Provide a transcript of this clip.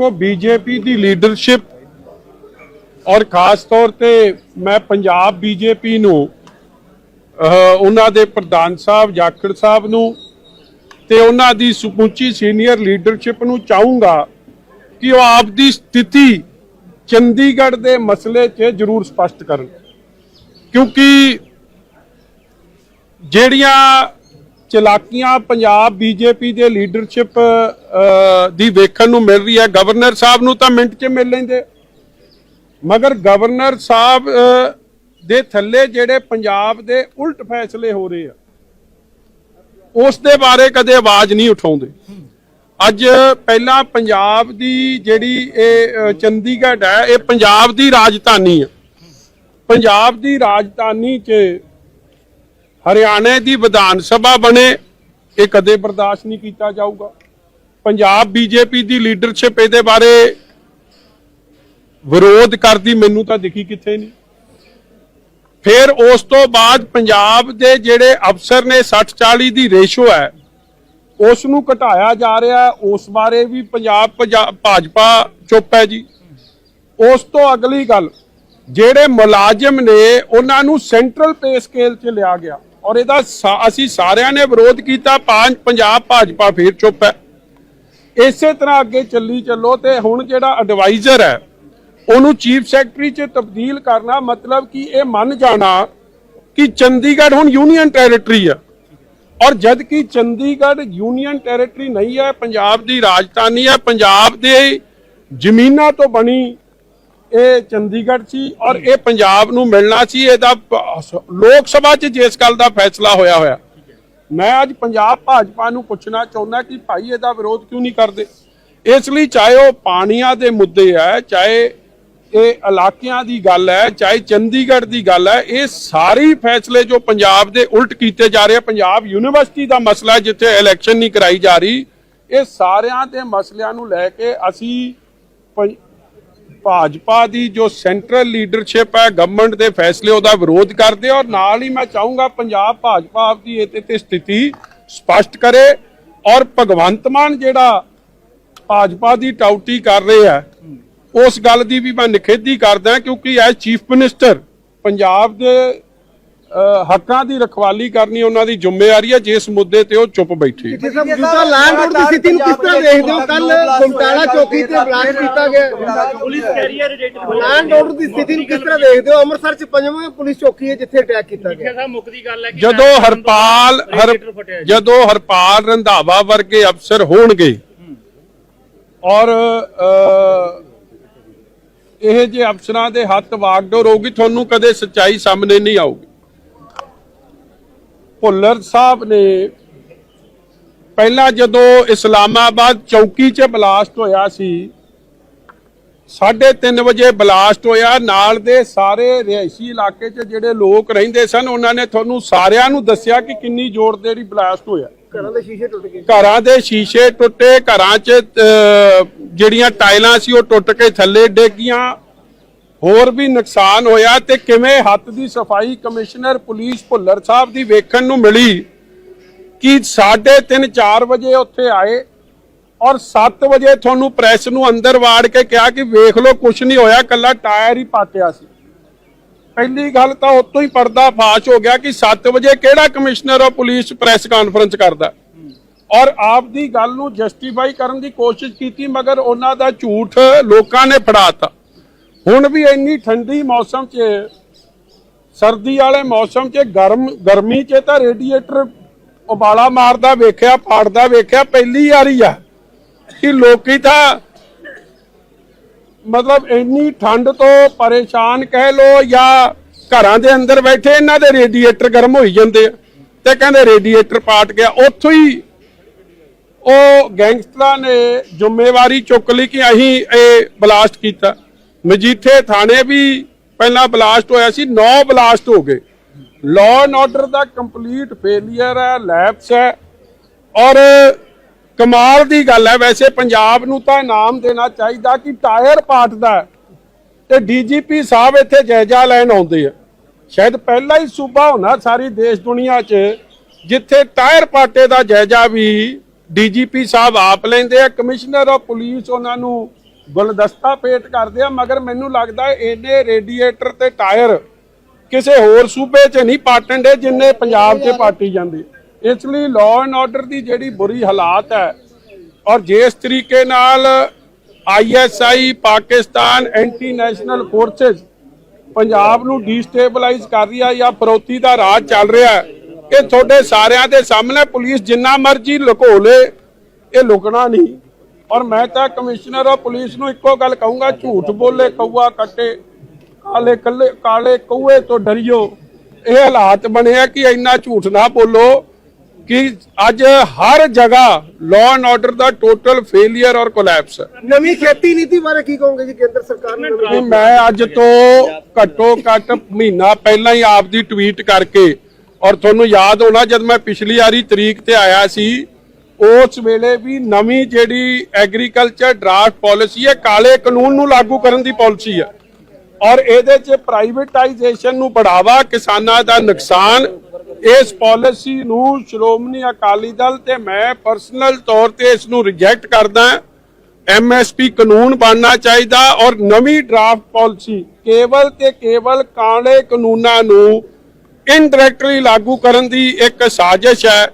ਦੇਖੋ ਬੀਜੇਪੀ ਦੀ ਲੀਡਰਸ਼ਿਪ ਔਰ ਖਾਸ ਤੌਰ ਤੇ ਮੈਂ ਪੰਜਾਬ ਬੀਜੇਪੀ ਨੂੰ ਉਹਨਾਂ ਦੇ ਪ੍ਰਧਾਨ ਸਾਹਿਬ ਜਾਖੜ ਸਾਹਿਬ ਨੂੰ ਤੇ ਉਹਨਾਂ ਦੀ ਸਮੁੱਚੀ ਸੀਨੀਅਰ ਲੀਡਰਸ਼ਿਪ ਨੂੰ ਚਾਹੂੰਗਾ ਕਿ ਉਹ ਆਪ ਦੀ ਸਥਿਤੀ ਚੰਡੀਗੜ੍ਹ ਦੇ ਮਸਲੇ 'ਚ ਜ਼ਰੂਰ ਸਪਸ਼ਟ ਕਰਨ। ਕਿਉਂਕਿ ਜਿਹੜੀਆਂ ਚਲਾਕੀਆਂ ਪੰਜਾਬ ਬੀਜੇਪੀ ਦੇ ਲੀਡਰਸ਼ਿਪ ਦੀ ਵੇਖਣ ਨੂੰ ਮਿਲ ਰਹੀ ਹੈ। ਗਵਰਨਰ ਸਾਹਿਬ ਨੂੰ ਤਾਂ ਮਿੰਟ 'ਚ ਮਿਲ ਲੈਂਦੇ। ਮਗਰ ਗਵਰਨਰ ਸਾਹਿਬ ਦੇ ਥੱਲੇ ਜਿਹੜੇ ਪੰਜਾਬ ਦੇ ਉਲਟ ਫੈਸਲੇ ਹੋ ਰਹੇ ਆ, ਉਸ ਦੇ ਬਾਰੇ ਕਦੇ ਆਵਾਜ਼ ਨਹੀਂ ਉਠਾਉਂਦੇ। ਅੱਜ ਪਹਿਲਾਂ ਪੰਜਾਬ ਦੀ ਜਿਹੜੀ ਇਹ ਚੰਡੀਗੜ੍ਹ ਹੈ, ਇਹ ਪੰਜਾਬ ਦੀ ਰਾਜਧਾਨੀ ਹੈ ਪੰਜਾਬ ਦੀ ਰਾਜਧਾਨੀ 'ਚ ਹਰਿਆਣੇ ਦੀ ਵਿਧਾਨ ਸਭਾ ਬਣੇ, ਇਹ ਕਦੇ ਬਰਦਾਸ਼ਤ ਨਹੀਂ ਕੀਤਾ ਜਾਊਗਾ। ਪੰਜਾਬ ਬੀਜੇਪੀ ਦੀ ਲੀਡਰਸ਼ਿਪ ਇਹਦੇ ਬਾਰੇ ਵਿਰੋਧ ਕਰਦੀ, ਮੈਨੂੰ ਤਾਂ ਦਿਖੀ ਕਿੱਥੇ ਨਹੀਂ। ਫਿਰ ਉਸ ਤੋਂ ਬਾਅਦ ਪੰਜਾਬ ਦੇ ਜਿਹੜੇ ਅਫਸਰ ਨੇ 60 40 ਦੀ ਰੇਸ਼ੋ ਹੈ ਉਸ ਨੂੰ ਘਟਾਇਆ ਜਾ ਰਿਹਾ ਉਸ ਬਾਰੇ ਵੀ ਪੰਜਾਬ ਭਾਜਪਾ ਚੁੱਪ ਹੈ ਜੀ। ਉਸ ਤੋਂ ਅਗਲੀ ਗੱਲ, ਜਿਹੜੇ ਮੁਲਾਜ਼ਮ ਨੇ, ਉਹਨਾਂ ਨੂੰ ਸੈਂਟਰਲ ਪੇ ਸਕੇਲ 'ਚ ਲਿਆ ਗਿਆ। ਔਰ ਇਹਦਾ ਸਾ- ਅਸੀਂ ਸਾਰਿਆਂ ਨੇ ਵਿਰੋਧ ਕੀਤਾ ਪੰਜ ਪੰਜਾਬ ਭਾਜਪਾ ਫੇਰ ਚੁੱਪ ਹੈ। ਇਸੇ ਤਰ੍ਹਾਂ ਅੱਗੇ ਚੱਲੀ ਚੱਲੋ ਤੇ ਹੁਣ ਜਿਹੜਾ ਐਡਵਾਈਜ਼ਰ ਹੈ, ਉਹਨੂੰ ਚੀਫ ਸੈਕਟਰੀ 'ਚ ਤਬਦੀਲ ਕਰਨਾ ਮਤਲਬ ਕਿ ਇਹ ਮੰਨ ਜਾਣਾ ਕਿ ਚੰਡੀਗੜ੍ਹ ਹੁਣ ਯੂਨੀਅਨ ਟੈਰੀਟਰੀ ਹੈ ਔਰ ਜਦ ਕਿ ਚੰਡੀਗੜ੍ਹ ਯੂਨੀਅਨ ਟੈਰੀਟਰੀ ਨਹੀਂ ਹੈ, ਪੰਜਾਬ ਦੀ ਰਾਜਧਾਨੀ ਹੈ, ਪੰਜਾਬ ਦੇ ਜ਼ਮੀਨਾਂ ਤੋਂ ਬਣੀ ਇਹ ਚੰਡੀਗੜ੍ਹ ਸੀ ਔਰ ਇਹ ਪੰਜਾਬ ਨੂੰ ਮਿਲਣਾ ਸੀ, ਇਹਦਾ ਲੋਕ ਸਭਾ 'ਚ ਜਿਸ ਗੱਲ ਦਾ ਫੈਸਲਾ ਹੋਇਆ ਹੋਇਆ। ਮੈਂ ਅੱਜ ਪੰਜਾਬ ਭਾਜਪਾ ਨੂੰ ਪੁੱਛਣਾ ਚਾਹੁੰਦਾ ਕਿ ਭਾਈ ਇਹਦਾ ਵਿਰੋਧ ਕਿਉਂ ਨਹੀਂ ਕਰਦੇ? ਇਸ ਲਈ ਚਾਹੇ ਉਹ ਪਾਣੀਆਂ ਦੇ ਮੁੱਦੇ ਹੈ, ਚਾਹੇ ਇਹ ਇਲਾਕਿਆਂ ਦੀ ਗੱਲ ਹੈ, ਚਾਹੇ ਚੰਡੀਗੜ੍ਹ ਦੀ ਗੱਲ ਹੈ, ਇਹ ਸਾਰੇ ਫੈਸਲੇ ਜੋ ਪੰਜਾਬ ਦੇ ਉਲਟ ਕੀਤੇ ਜਾ ਰਹੇ ਆ, ਪੰਜਾਬ ਯੂਨੀਵਰਸਿਟੀ ਦਾ ਮਸਲਾ ਜਿੱਥੇ ਇਲੈਕਸ਼ਨ ਨਹੀਂ ਕਰਾਈ ਜਾ ਰਹੀ, ਇਹ ਸਾਰਿਆਂ ਦੇ ਮਸਲਿਆਂ ਨੂੰ ਲੈ ਕੇ ਅਸੀਂ ਪੰ- ਭਾਜਪਾ ਦੀ ਜੋ ਸੈਂਟਰਲ ਲੀਡਰਸ਼ਿਪ ਹੈ ਗਵਰਨਮੈਂਟ ਦੇ ਫੈਸਲੇ, ਉਹਦਾ ਵਿਰੋਧ ਕਰਦੇ ਔਰ ਨਾਲ ਹੀ ਮੈਂ ਚਾਹੂੰਗਾ ਪੰਜਾਬ ਭਾਜਪਾ ਆਪਦੀ ਇਹ ਤੇ ਸਥਿਤੀ ਸਪਸ਼ਟ ਕਰੇ। ਔਰ ਭਗਵੰਤ ਮਾਨ ਜਿਹੜਾ ਭਾਜਪਾ ਦੀ ਟਾਊਟੀ ਕਰ ਰਹੇ ਆ, ਉਸ ਗੱਲ ਦੀ ਵੀ ਮੈਂ ਨਿਖੇਧੀ ਕਰਦਾ, ਕਿਉਂਕਿ ਐਜ਼ ਚੀਫ ਮਿਨਿਸਟਰ ਪੰਜਾਬ ਦੇ ਹੱਕਾਂ ਦੀ ਰਖਵਾਲੀ ਕਰਨੀ ਉਹਨਾਂ ਦੀ ਜ਼ਿੰਮੇਵਾਰੀ ਹੈ ਜਿਸ ਮੁੱਦੇ ਤੇ ਉਹ ਚੁੱਪ ਬੈਠੇ ਜਿਸ ਮੌਜੂਦਾ ਲੈਂਡ ਰੋਡ ਦੀ ਸਥਿਤੀ ਨੂੰ ਕਿਸ ਤਰ੍ਹਾਂ ਦੇਖਦੇ ਹੋ? ਕੱਲ ਗੁਮਟਾਲਾ ਚੌਕੀ ਤੇ ਬਲਾਸਟ ਕੀਤਾ ਗਿਆ। ਪੁਲਿਸ ਕੈਰੀਅਰ ਰੇਟਡ ਲੈਂਡ ਰੋਡ ਦੀ ਸਥਿਤੀ ਨੂੰ ਕਿਸ ਤਰ੍ਹਾਂ ਦੇਖਦੇ ਹੋ? ਅੰਮ੍ਰਿਤਸਰ ਚ ਪੰਜਵਾਂ ਪੁਲਿਸ ਚੌਕੀ ਹੈ ਜਿੱਥੇ ਅਟੈਕ ਕੀਤਾ ਗਿਆ। ਸਾਹਿਬ ਮੁੱਕਦੀ ਗੱਲ ਹੈ ਕਿ ਜਦੋਂ ਹਰਪਾਲ। ਜਦੋਂ ਹਰਪਾਲ ਰੰਧਾਵਾ ਵਰਗੇ ਅਫਸਰ ਹੋਣਗੇ ਔਰ ਇਹ ਜੇ ਅਫਸਰਾਂ ਦੇ ਹੱਥ ਵਾਗਡੋਰ ਹੋਊਗੀ ਤੁਹਾਨੂੰ ਕਦੇ ਸੱਚਾਈ ਸਾਹਮਣੇ ਨਹੀਂ ਆਊਗੀ। ਭੁੱਲਰ ਸਾਹਿਬ ਨੇ ਪਹਿਲਾਂ ਜਦੋਂ ਇਸਲਾਮਾਬਾਦ ਚੌਕੀ 'ਚ ਬਲਾਸਟ ਹੋਇਆ ਸੀ 3:30 ਵਜੇ ਬਲਾਸਟ ਹੋਇਆ ਨਾਲ ਦੇ ਸਾਰੇ ਰਿਹਾਇਸ਼ੀ ਇਲਾਕੇ 'ਚ ਜਿਹੜੇ ਲੋਕ ਰਹਿੰਦੇ ਸਨ ਉਹਨਾਂ ਨੇ ਤੁਹਾਨੂੰ ਸਾਰਿਆਂ ਨੂੰ ਦੱਸਿਆ ਕਿ ਕਿੰਨੀ ਜ਼ੋਰ ਦੇਰੀ ਬਲਾਸਟ ਹੋਇਆ। ਘਰਾਂ ਦੇ ਸ਼ੀਸ਼ੇ ਟੁੱਟ ਗਏ। ਘਰਾਂ ਦੇ ਸ਼ੀਸ਼ੇ ਟੁੱਟੇ ਘਰਾਂ 'ਚ ਜਿਹੜੀਆਂ ਟਾਈਲਾਂ ਸੀ ਉਹ ਟੁੱਟ ਕੇ ਥੱਲੇ ਡੇਗੀਆਂ ਹੋਰ ਵੀ ਨੁਕਸਾਨ ਹੋਇਆ ਤੇ ਕਿਵੇਂ ਹੱਥ ਦੀ ਸਫ਼ਾਈ ਕਮਿਸ਼ਨਰ, ਪੁਲਿਸ, ਭੁੱਲਰ ਸਾਹਿਬ ਦੀ ਵੇਖਣ ਨੂੰ ਮਿਲੀ ਕਿ 3:30 4 ਵਜੇ ਉੱਥੇ ਆਏ ਔਰ 7 ਵਜੇ ਤੁਹਾਨੂੰ ਪ੍ਰੈਸ ਨੂੰ ਅੰਦਰ ਵਾੜ ਕੇ ਕਿਹਾ ਕਿ ਵੇਖ ਲਓ ਕੁਝ ਨਹੀਂ ਹੋਇਆ ਕੱਲਾ ਟਾਇਰ ਹੀ ਪਾਟਿਆ ਸੀ। ਪਹਿਲੀ ਗੱਲ ਤਾਂ ਉਤੋਂ ਹੀ ਪਰਦਾ ਫਾਸ਼ ਹੋ ਗਿਆ ਕਿ 7 ਵਜੇ ਕਿਹੜਾ commissioner of police press conference ਕਰਦਾ। ਔਰ ਆਪ ਦੀ ਗੱਲ ਨੂੰ ਜਸਟੀਫਾਈ ਕਰਨ ਦੀ ਕੋਸ਼ਿਸ਼ ਕੀਤੀ, ਮਗਰ ਉਹਨਾਂ ਦਾ ਝੂਠ ਲੋਕਾਂ ਨੇ ਫੜਾਤਾ। ਹੁਣ ਵੀ ਇੰਨੀ ਠੰਡੀ ਮੌਸਮ 'ਚ, ਸਰਦੀ ਵਾਲੇ ਮੌਸਮ 'ਚ, ਗਰਮ, ਗਰਮੀ 'ਚ ਤਾਂ ਰੇਡੀਏਟਰ ਉਬਾਲਾ ਮਾਰਦਾ ਵੇਖਿਆ, ਪਾੜਦਾ ਵੇਖਿਆ, ਪਹਿਲੀ ਵਾਰੀ ਆ ਕਿ ਲੋਕੀ ਤਾਂ ਮਤਲਬ ਇੰਨੀ ਠੰਡ ਤੋਂ ਪਰੇਸ਼ਾਨ ਕਹਿ ਲੋ ਜਾਂ ਘਰਾਂ ਦੇ ਅੰਦਰ ਬੈਠੇ, ਇਹਨਾਂ ਦੇ ਰੇਡੀਏਟਰ ਗਰਮ ਹੋਈ ਜਾਂਦੇ ਆ ਤੇ ਕਹਿੰਦੇ ਰੇਡੀਏਟਰ ਪਾਟ ਗਿਆ। ਉੱਥੋਂ ਹੀ ਉਹ ਗੈਂਗਸਟਰਾਂ ਨੇ ਜ਼ਿੰਮੇਵਾਰੀ ਚੁੱਕ ਲਈ ਕਿ ਅਸੀਂ ਇਹ ਬਲਾਸਟ ਕੀਤਾ। ਮਜੀਠੇ ਥਾਣੇ ਵੀ ਪਹਿਲਾਂ ਬਲਾਸਟ ਹੋਇਆ ਸੀ 9 ਬਲਾਸਟ ਹੋ ਗਏ। ਲਾਅ ਐਂਡ ਆਰਡਰ ਦਾ ਕੰਪਲੀਟ ਫੇਲਿਅਰ ਹੈ ਲੈਪਸ ਹੈ। ਔਰ ਕਮਾਲ ਦੀ ਗੱਲ ਹੈ, ਵੈਸੇ ਪੰਜਾਬ ਨੂੰ ਤਾਂ ਇਨਾਮ ਦੇਣਾ ਚਾਹੀਦਾ ਕਿ ਟਾਇਰ ਪਾਟਦਾ ਹੈ। ਤੇ ਡੀਜੀਪੀ ਸਾਹਿਬ ਇੱਥੇ ਜਾਇਜ਼ਾ ਲੈਣ ਆਉਂਦੇ ਆ। ਸ਼ਾਇਦ ਪਹਿਲਾ ਹੀ ਸੂਬਾ ਹੋਣਾ ਸਾਰੀ ਦੇਸ਼ ਦੁਨੀਆ 'ਚ, ਜਿੱਥੇ ਟਾਇਰ ਪਾਟੇ ਦਾ ਜਾਇਜ਼ਾ ਵੀ ਡੀਜੀਪੀ ਸਾਹਿਬ ਆਪ ਲੈਂਦੇ ਆ, ਕਮਿਸ਼ਨਰ ਆਫ ਪੁਲਿਸ ਉਹਨਾਂ ਨੂੰ ਗੁਲਦਸਤਾ ਪੇਟ ਕਰਦੇ ਆ, ਮਗਰ ਮੈਨੂੰ ਲੱਗਦਾ ਹੈ ਇਹਨੇ ਰੇਡੀਏਟਰ ਤੇ ਟਾਇਰ ਕਿਸੇ ਹੋਰ ਸੂਬੇ 'ਚ ਨਹੀਂ ਪਾਟਣ ਦੇ, ਜਿੰਨੇ ਪੰਜਾਬ 'ਚ ਪਾਟੀ ਜਾਂਦੇ ਇਸ ਲਈ ਲਾਅ ਐਂਡ ਆਰਡਰ ਦੀ ਜਿਹੜੀ ਬੁਰੀ ਹਾਲਾਤ ਹੈ, ਔਰ ਜਿਸ ਤਰੀਕੇ ਨਾਲ ISI Pakistan anti national forces Punjab ਨੂੰ ਡੀਸਟੇਬਲਾਈਜ਼ ਕਰ ਰਹੀ ਆ ਜਾਂ ਫਰੋਤੀ ਦਾ ਰਾਜ ਚੱਲ ਰਿਹਾ ਇਹ ਤੁਹਾਡੇ ਸਾਰਿਆਂ ਦੇ ਸਾਹਮਣੇ ਪੁਲਿਸ ਜਿੰਨਾ ਮਰਜ਼ੀ ਲੁਕੋ ਲੇ ਇਹ ਲੁਕਣਾ ਨਹੀਂ। ਔਰ ਮੈਂ ਤਾਂ ਕਮਿਸ਼ਨਰ ਆਫ ਪੁਲਿਸ ਨੂੰ ਇੱਕੋ ਗੱਲ ਕਹੂੰਗਾ ਝੂਠ ਬੋਲੇ ਕਊਆ ਕੱਟੇ ਕਾਲੇ ਕੱਲੇ ਕਾਲੇ ਕਊਏ ਤੋਂ ਡਰਿਓ। ਇਹ ਹਾਲਾਤ ਬਣੇ ਆ ਕਿ ਇੰਨਾ ਝੂਠ ਨਾ ਬੋਲੋ ਕਿ ਅੱਜ ਹਰ ਜਗ੍ਹਾ ਲਾਅ ਐਂਡ ਆਰਡਰ ਦਾ ਟੋਟਲ ਫੇਲਿਅਰ ਔਰ ਕੋਲੈਪਸ ਨਵੀਂ ਖੇਤੀ ਨੀਤੀ ਬਾਰੇ ਕੀ ਕਹੋਗੇ ਜੀ ਕੇਂਦਰ ਸਰਕਾਰ ਨੇ? ਮੈਂ ਅੱਜ ਤੋਂ ਘੱਟੋ ਘੱਟ ਮਹੀਨਾ ਪਹਿਲਾਂ ਹੀ ਆਪ ਦੀ ਟਵੀਟ ਕਰਕੇ ਔਰ ਤੁਹਾਨੂੰ ਯਾਦ ਹੋਣਾ ਜਦ ਮੈਂ ਪਿਛਲੀ ਵਾਰੀ ਤਰੀਕ ਤੇ ਆਇਆ ਸੀ ਉਸ ਵੇਲੇ ਵੀ ਨਵੀਂ ਜਿਹੜੀ ਐਗਰੀਕਲਚਰ ਡਰਾਫਟ ਪਾਲਿਸੀ ਹੈ, ਕਾਲੇ ਕਾਨੂੰਨ ਨੂੰ ਲਾਗੂ ਕਰਨ ਦੀ ਪਾਲਿਸੀ ਹੈ। ਔਰ ਇਹਦੇ 'ਚ ਪ੍ਰਾਈਵੇਟਾਈਜੇਸ਼ਨ ਨੂੰ ਬੜਾਵਾ, ਕਿਸਾਨਾਂ ਦਾ ਨੁਕਸਾਨ, ਇਸ ਪਾਲਿਸੀ ਨੂੰ ਸ਼੍ਰੋਮਣੀ ਅਕਾਲੀ ਦਲ ਤੇ ਮੈਂ ਪਰਸਨਲ ਤੌਰ ਤੇ ਇਸ ਨੂੰ ਰਿਜੈਕਟ ਕਰਦਾ ਐਮਐਸਪੀ ਕਾਨੂੰਨ ਬਣਨਾ ਚਾਹੀਦਾ ਔਰ ਨਵੀਂ ਡਰਾਫਟ ਪਾਲਿਸੀ ਕੇਵਲ ਤੇ ਕੇਵਲ ਕਾਲੇ ਕਾਨੂੰਨਾਂ ਨੂੰ ਇਨਡਾਇਰੈਕਟਲੀ ਲਾਗੂ ਕਰਨ ਦੀ ਇੱਕ ਸਾਜ਼ਿਸ਼ ਹੈ।